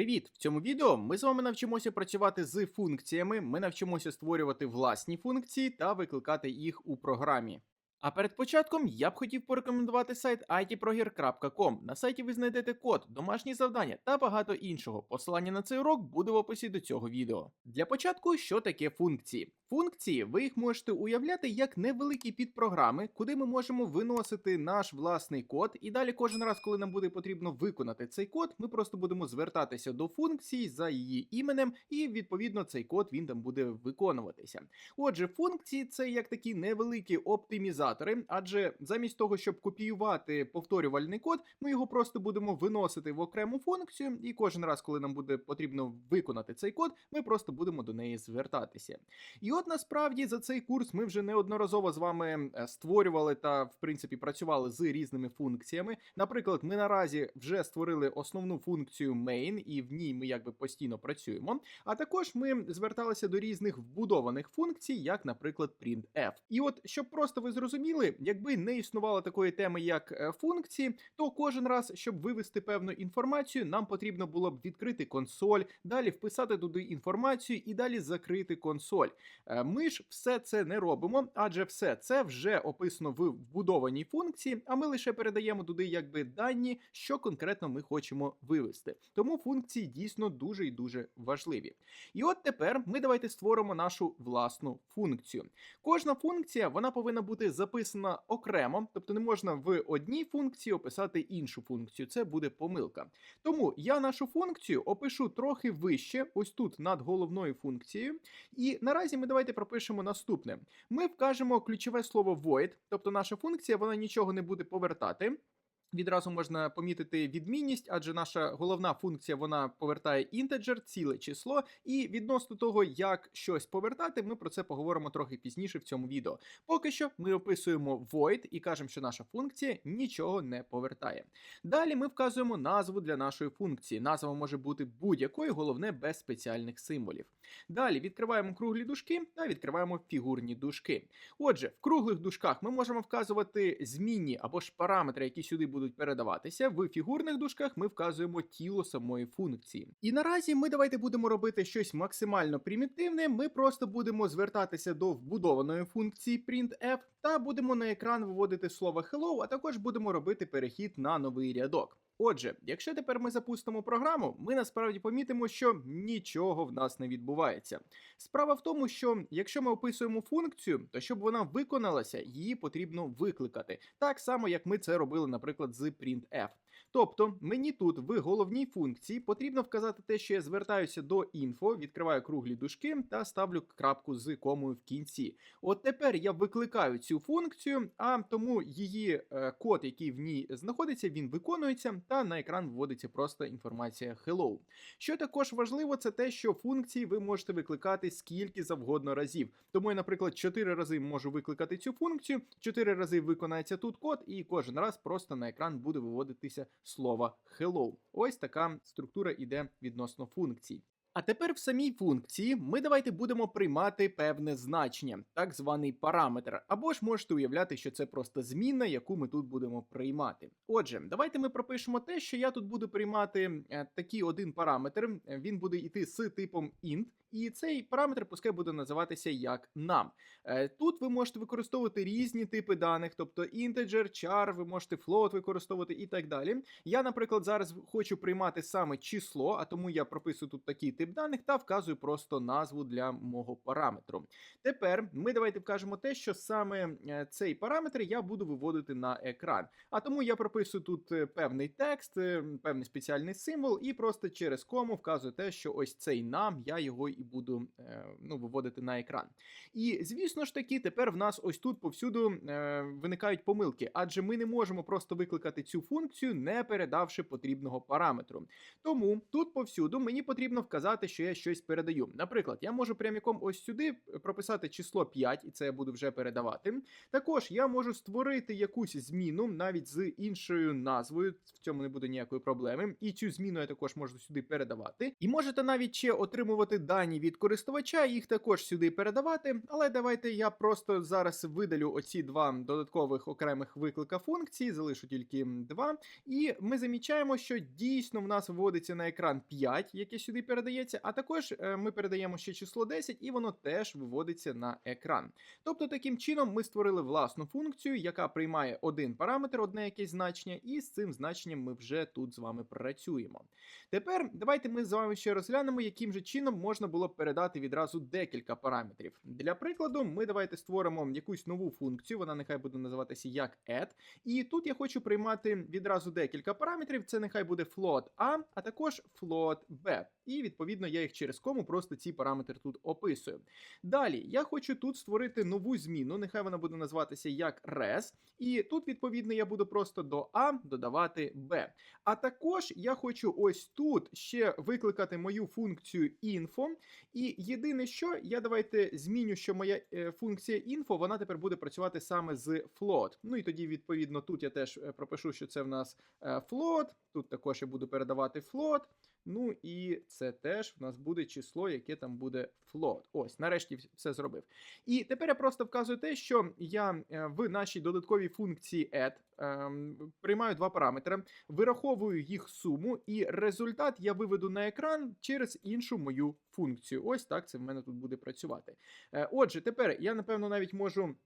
Привіт! В цьому відео ми з вами навчимося працювати з функціями, ми навчимося створювати власні функції та викликати їх у програмі. А перед початком я б хотів порекомендувати сайт itproger.com. На сайті ви знайдете код, домашні завдання та багато іншого. Посилання на цей урок буде в описі до цього відео. Для початку, що таке функції? Функції ви їх можете уявляти як невеликі підпрограми, куди ми можемо виносити наш власний код, і далі кожен раз, коли нам буде потрібно виконати цей код, ми просто будемо звертатися до функції за її іменем, і відповідно цей код він там буде виконуватися. Отже, функції це як такі невеликі оптимізатори, адже замість того, щоб копіювати повторювальний код, ми його просто будемо виносити в окрему функцію, і кожен раз, коли нам буде потрібно виконати цей код, ми просто будемо до неї звертатися. І от насправді за цей курс ми вже неодноразово з вами е, створювали та в принципі працювали з різними функціями. Наприклад, ми наразі вже створили основну функцію main, і в ній ми якби постійно працюємо. А також ми зверталися до різних вбудованих функцій, як, наприклад, printf. І от щоб просто ви зрозуміли, якби не існувало такої теми, як е, функції, то кожен раз, щоб вивести певну інформацію, нам потрібно було б відкрити консоль, далі вписати туди інформацію і далі закрити консоль. Е, Ми ж все це не робимо, адже все це вже описано в вбудованій функції, а ми лише передаємо туди якби дані, що конкретно ми хочемо вивести. Тому функції дійсно дуже і дуже важливі. І от тепер ми давайте створимо нашу власну функцію. Кожна функція вона повинна бути записана окремо, тобто не можна в одній функції описати іншу функцію. Це буде помилка. Тому я нашу функцію опишу трохи вище, ось тут над головною функцією. І наразі ми давайте пропишемо наступне: ми вкажемо ключове слово void, тобто наша функція вона нічого не буде повертати. Відразу можна помітити відмінність, адже наша головна функція вона повертає інтеджер, ціле число, і відносно того, як щось повертати, ми про це поговоримо трохи пізніше в цьому відео. Поки що ми описуємо void і кажемо, що наша функція нічого не повертає. Далі ми вказуємо назву для нашої функції. Назва може бути будь-якою, головне без спеціальних символів. Далі відкриваємо круглі дужки та відкриваємо фігурні дужки. Отже, в круглих дужках ми можемо вказувати змінні або ж параметри, які сюди будуть передаватися. В фігурних дужках ми вказуємо тіло самої функції. І наразі ми давайте будемо робити щось максимально примітивне. Ми просто будемо звертатися до вбудованої функції printf та будемо на екран виводити слово hello, а також будемо робити перехід на новий рядок. Отже, якщо тепер ми запустимо програму, ми насправді помітимо, що нічого в нас не відбувається. Справа в тому, що якщо ми описуємо функцію, то щоб вона виконалася, її потрібно викликати, так само як ми це робили, наприклад, з printf. Тобто мені тут в головній функції потрібно вказати те, що я звертаюся до інфо, відкриваю круглі дужки та ставлю крапку з комою в кінці. От тепер я викликаю цю функцію, а тому її е, код, який в ній знаходиться, він виконується, та на екран вводиться просто інформація hello. Що також важливо, це те, що функції ви можете викликати скільки завгодно разів. Тому я, наприклад, 4 рази можу викликати цю функцію, 4 рази виконається тут код, і кожен раз просто на екран буде виводитися слово hello. Ось така структура іде відносно функцій. А тепер в самій функції ми давайте будемо приймати певне значення, так званий параметр, або ж можете уявляти, що це просто змінна, яку ми тут будемо приймати. Отже, давайте ми пропишемо те, що я тут буду приймати е, такий один параметр. Він буде йти з типом int, і цей параметр пускай буде називатися як нам. Е, Тут ви можете використовувати різні типи даних, тобто integer, char, ви можете float використовувати і так далі. Я, наприклад, зараз хочу приймати саме число, а тому я прописую тут такий тип даних та вказую просто назву для мого параметру. Тепер ми давайте вкажемо те, що саме е, цей параметр я буду виводити на екран. А тому я прописую тут е, певний текст, певний спеціальний символ, і просто через кому вказую те, що ось цей нам я його буду е, ну, виводити на екран. І звісно ж таки, тепер в нас ось тут повсюду е, виникають помилки, адже ми не можемо просто викликати цю функцію, не передавши потрібного параметру. Тому тут повсюду мені потрібно вказати що я щось передаю. Наприклад, я можу прямиком ось сюди прописати число 5, і це я буду вже передавати. Також я можу створити якусь зміну навіть з іншою назвою. В цьому не буде ніякої проблеми. І цю зміну я також можу сюди передавати. І можете навіть ще отримувати дані від користувача, їх також сюди передавати. Але давайте я просто зараз видалю оці два додаткових окремих виклика функції, залишу тільки два. І ми замічаємо, що дійсно в нас виводиться на екран 5, яке сюди передається, а також е, ми передаємо ще число 10, і воно теж виводиться на екран. Тобто, таким чином ми створили власну функцію, яка приймає один параметр, одне якесь значення, і з цим значенням ми вже тут з вами працюємо. Тепер давайте ми з вами ще розглянемо, яким же чином можна було б передати відразу декілька параметрів. Для прикладу, ми давайте створимо якусь нову функцію, вона нехай буде називатися як add. І тут я хочу приймати відразу декілька параметрів. Це нехай буде float a, а також float b. І відповідно я їх через кому просто ці параметри тут описую. Далі я хочу тут створити нову зміну, нехай вона буде називатися як res. І тут, відповідно, я буду просто до A додавати B. А також я хочу ось тут ще викликати мою функцію info. І єдине, що я давайте зміню, що моя е, функція info, вона тепер буде працювати саме з float. Ну і тоді, відповідно, тут я теж е, пропишу, що це в нас е, float. Тут також я буду передавати float. Ну і це теж в нас буде число, яке там буде float. Ось, нарешті все зробив. І тепер я просто вказую те, що я е, в нашій додатковій функції add ем, приймаю два параметри, вираховую їх суму, і результат я виведу на екран через іншу мою функцію. Ось так це в мене тут буде працювати. Е, Отже, тепер я напевно навіть можу.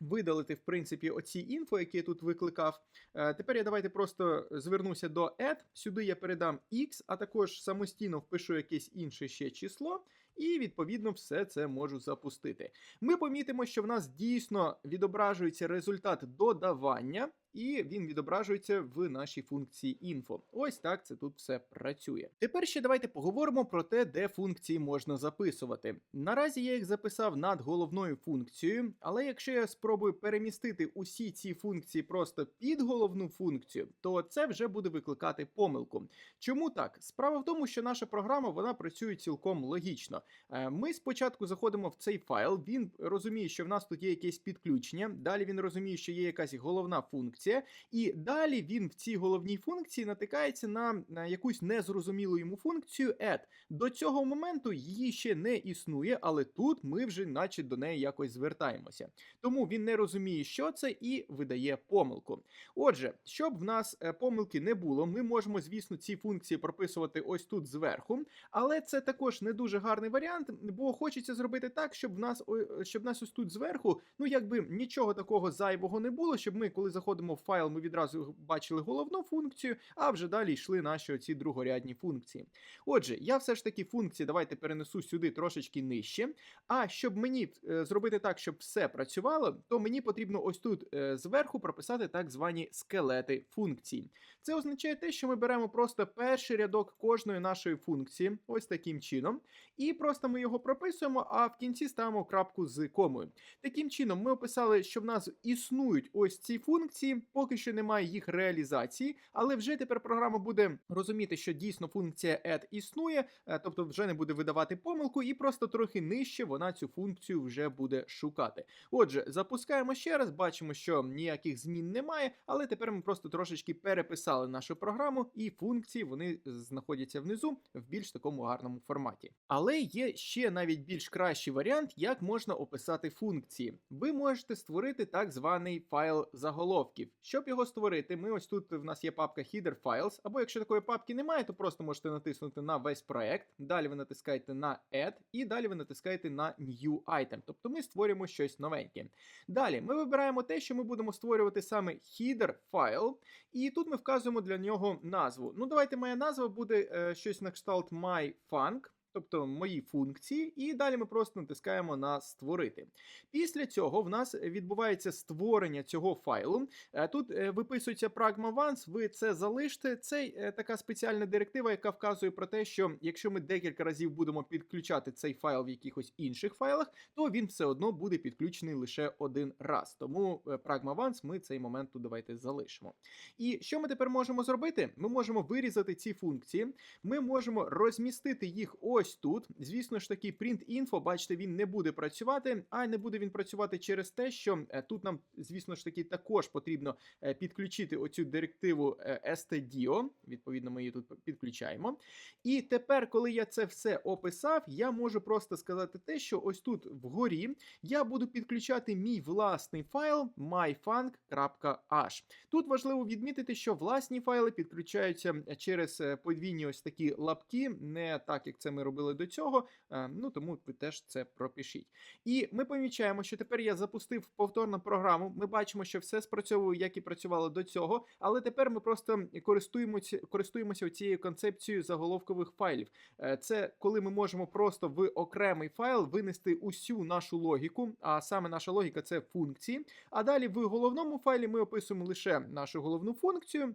Видалити, в принципі, оці інфо, які я тут викликав. Е, тепер я давайте просто звернуся до add. Сюди я передам x, а також самостійно впишу якесь інше ще число, і відповідно все це можу запустити. Ми помітимо, що в нас дійсно відображується результат додавання, і він відображується в нашій функції info. Ось так це тут все працює. Тепер ще давайте поговоримо про те, де функції можна записувати. Наразі я їх записав над головною функцією, але якщо я спробую перемістити усі ці функції просто під головну функцію, то це вже буде викликати помилку. Чому так? Справа в тому, що наша програма вона працює цілком логічно. Е, Ми спочатку заходимо в цей файл, він розуміє, що в нас тут є якесь підключення. Далі він розуміє, що є якась головна функція, і далі він в цій головній функції натикається на, якусь незрозумілу йому функцію add. До цього моменту її ще не існує, але тут ми вже, наче, до неї якось звертаємося. Тому він не розуміє, що це, і видає помилку. Отже, щоб в нас е, помилки не було, ми можемо, звісно, ці функції прописувати ось тут зверху, але це також не дуже гарний варіант, бо хочеться зробити так, щоб в нас щоб в нас ось тут зверху, ну якби нічого такого зайвого не було, щоб ми, коли заходимо файл, ми відразу бачили головну функцію, а вже далі йшли наші оці другорядні функції. Отже, я все ж таки функції давайте перенесу сюди трошечки нижче. А щоб мені е, зробити так, щоб все працювало, то мені потрібно ось тут е, зверху прописати так звані скелети функцій. Це означає те, що ми беремо просто перший рядок кожної нашої функції, ось таким чином, і просто ми його прописуємо, а в кінці ставимо крапку з комою. Таким чином, ми описали, що в нас існують ось ці функції, поки що немає їх реалізації, але вже тепер програма буде розуміти, що дійсно функція add існує, е, тобто вже не буде видавати помилку, і просто трохи нижче вона цю функцію вже буде шукати. Отже, запускаємо ще раз, бачимо, що ніяких змін немає, але тепер ми просто трошечки переписали нашу програму, і функції вони знаходяться внизу в більш такому гарному форматі. Але є ще навіть більш кращий варіант, як можна описати функції. Ви можете створити так званий файл заголовків. Щоб його створити, ми ось тут в нас є папка Header Files, або якщо такої папки немає, то просто можете натиснути на весь проект. Далі ви натискаєте на Add, і далі ви натискаєте на New Item. Тобто ми створюємо щось новеньке. Далі ми вибираємо те, що ми будемо створювати саме header файл, і тут ми вказуємо для нього назву. Ну, давайте моя назва буде е, щось на кшталт myFunk. Тобто мої функції, і далі ми просто натискаємо на створити. Після цього в нас відбувається створення цього файлу. Е, Тут е, виписується Pragma Once, ви це залиште. Це е, така спеціальна директива, яка вказує про те, що якщо ми декілька разів будемо підключати цей файл в якихось інших файлах, то він все одно буде підключений лише один раз. Тому Pragma Once ми цей момент тут давайте залишимо. І що ми тепер можемо зробити? Ми можемо вирізати ці функції, ми можемо розмістити їх ось ось тут. Звісно ж таки, print info, бачите, він не буде працювати, а не буде він працювати через те, що е, тут нам, звісно ж таки, також потрібно е, підключити оцю директиву е, stdio. Відповідно, ми її тут підключаємо. І тепер, коли я це все описав, я можу просто сказати те, що ось тут вгорі я буду підключати мій власний файл myfunk.h. Тут важливо відмітити, що власні файли підключаються через е, подвійні ось такі лапки, не так як це ми робили до цього. е, Ну тому ви теж це пропишіть. І ми помічаємо, що тепер я запустив повторно програму. Ми бачимо, що все спрацьовує, як і працювало до цього, але тепер ми просто користуємося користуємося цією концепцією заголовкових файлів. Е, Це коли ми можемо просто в окремий файл винести усю нашу логіку, а саме наша логіка це функції. А далі в головному файлі ми описуємо лише нашу головну функцію.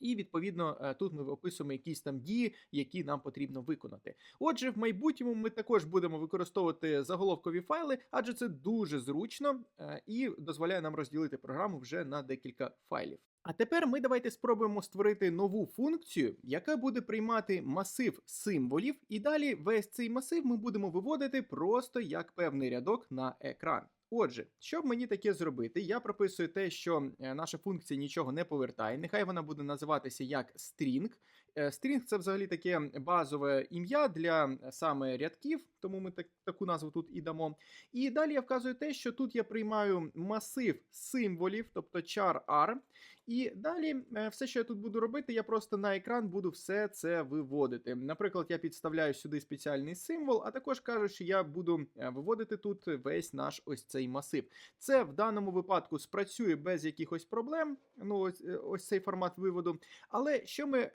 І відповідно е, тут ми описуємо якісь там дії, які нам потрібно виконати. Отже, в майбутньому ми також будемо використовувати заголовкові файли, адже це дуже зручно е, і дозволяє нам розділити програму вже на декілька файлів. А тепер ми давайте спробуємо створити нову функцію, яка буде приймати масив символів, і далі весь цей масив ми будемо виводити просто як певний рядок на екран. Отже, щоб мені таке зробити, я прописую те, що е, наша функція нічого не повертає. Нехай вона буде називатися як string. Е, String це взагалі таке базове ім'я для е, саме рядків, тому ми так, таку назву тут і дамо. І далі я вказую те, що тут я приймаю масив символів, тобто char r. І далі е, все, що я тут буду робити, я просто на екран буду все це виводити. Наприклад, я підставляю сюди спеціальний символ, а також кажу, що я буду виводити тут весь наш ось цей масив. Це в даному випадку спрацює без якихось проблем. Ну, ось, ось цей формат виводу. Але що ми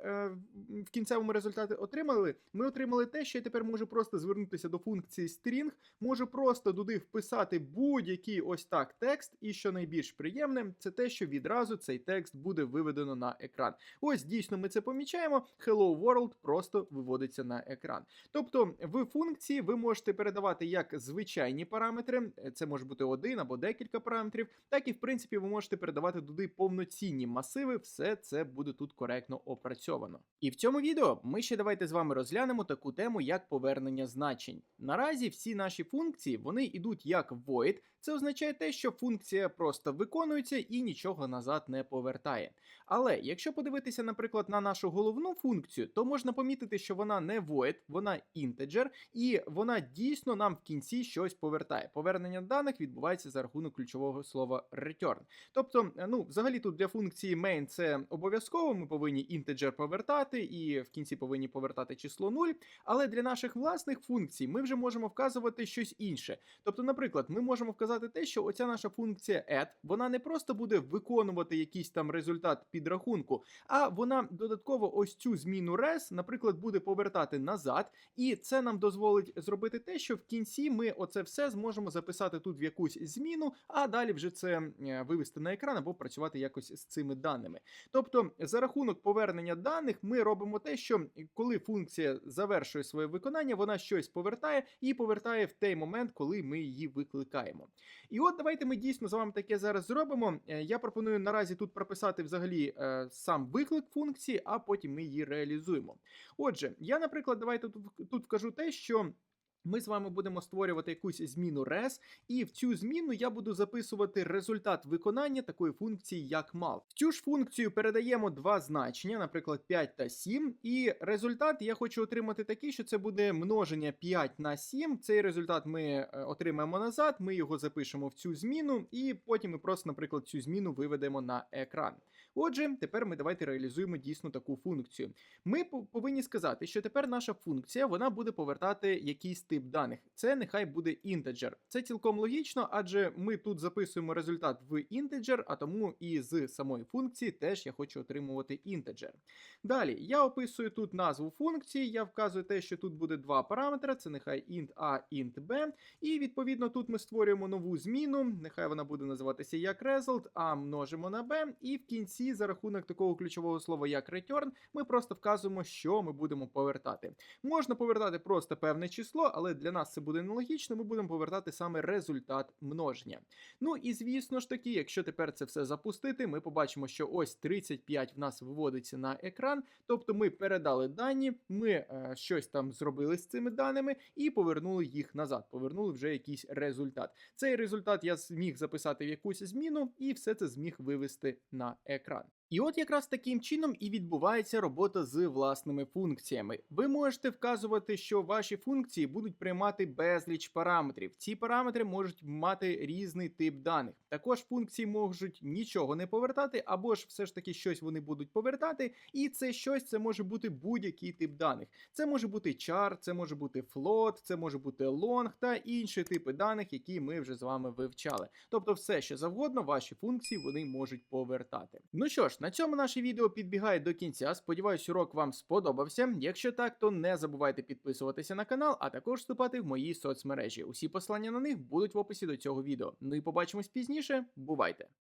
в кінцевому результаті отримали? Ми отримали те, що я тепер можу просто звернутися до функції string, можу просто туди вписати будь-який ось так текст, і що найбільш приємне, це те, що відразу цей текст буде виведено на екран. Ось дійсно ми це помічаємо. Hello World просто виводиться на екран. Тобто в функції ви можете передавати як звичайні параметри, це може бути один або декілька параметрів, так і в принципі ви можете передавати туди повноцінні масиви. Все це буде тут коректно опрацьовано. І в цьому відео ми ще давайте з вами розглянемо таку тему, як повернення значень. Наразі всі наші функції вони йдуть як void. Це означає те, що функція просто виконується і нічого назад не повертає. Але якщо подивитися, наприклад, на нашу головну функцію, то можна помітити, що вона не void, вона integer, і вона дійсно нам в кінці щось повертає. Повернення даних відбувається за рахунок ключового слова return. Тобто, ну, взагалі тут для функції main це обов'язково, ми повинні integer повертати, і в кінці повинні повертати число 0. Але для наших власних функцій ми вже можемо вказувати щось інше. Тобто, наприклад, ми можемо вказати те, що оця наша функція add, вона не просто буде виконувати якийсь там результат підрахунку, а вона додатково ось цю зміну res, наприклад, буде повертати назад, і це нам дозволить зробити те, що в кінці ми оце все зможемо записати тут в якусь зміну, а далі вже це е, вивести на екран або працювати якось з цими даними. Тобто, за рахунок повернення даних, ми робимо те, що коли функція завершує своє виконання, вона щось повертає і повертає в той момент, коли ми її викликаємо. І от давайте ми дійсно з вами таке зараз зробимо. Е, Я пропоную наразі тут прописати взагалі е, сам виклик функції, а потім ми її реалізуємо. Отже, я, наприклад, давайте тут, тут вкажу те, що. Ми з вами будемо створювати якусь зміну res, і в цю зміну я буду записувати результат виконання такої функції, як mal. В цю ж функцію передаємо два значення, наприклад, 5 та 7. І результат я хочу отримати такий, що це буде множення 5 на 7. Цей результат ми е, отримаємо назад, ми його запишемо в цю зміну, і потім ми просто, наприклад, цю зміну виведемо на екран. Отже, тепер ми давайте реалізуємо дійсно таку функцію. Ми повинні сказати, що тепер наша функція вона буде повертати якийсь тип даних. Це нехай буде інтеджер. Це цілком логічно, адже ми тут записуємо результат в інтеджер, а тому і з самої функції теж я хочу отримувати інтеджер. Далі я описую тут назву функції, я вказую те, що тут буде два параметри: це нехай int a, int b. І відповідно тут ми створюємо нову зміну. Нехай вона буде називатися як result, а множимо на b. І в кінці, за рахунок такого ключового слова, як return, ми просто вказуємо, що ми будемо повертати. Можна повертати просто певне число, але але для нас це буде нелогічно. Ми будемо повертати саме результат множення. Ну і звісно ж таки, якщо тепер це все запустити, ми побачимо, що ось 35 в нас виводиться на екран. Тобто ми передали дані, ми е, щось там зробили з цими даними і повернули їх назад. Повернули вже якийсь результат. Цей результат я зміг записати в якусь зміну, і все це зміг вивести на екран. І от якраз таким чином і відбувається робота з власними функціями. Ви можете вказувати, що ваші функції будуть приймати безліч параметрів. Ці параметри можуть мати різний тип даних. Також функції можуть нічого не повертати, або ж все ж таки щось вони будуть повертати, і це щось це може бути будь-який тип даних. Це може бути char, це може бути float, це може бути long та інші типи даних, які ми вже з вами вивчали. Тобто, все, що завгодно, ваші функції вони можуть повертати. Ну що ж, на цьому наше відео підбігає до кінця. Сподіваюсь, урок вам сподобався. Якщо так, то не забувайте підписуватися на канал, а також вступати в мої соцмережі. Усі послання на них будуть в описі до цього відео. Ну і побачимось пізніше. Бувайте!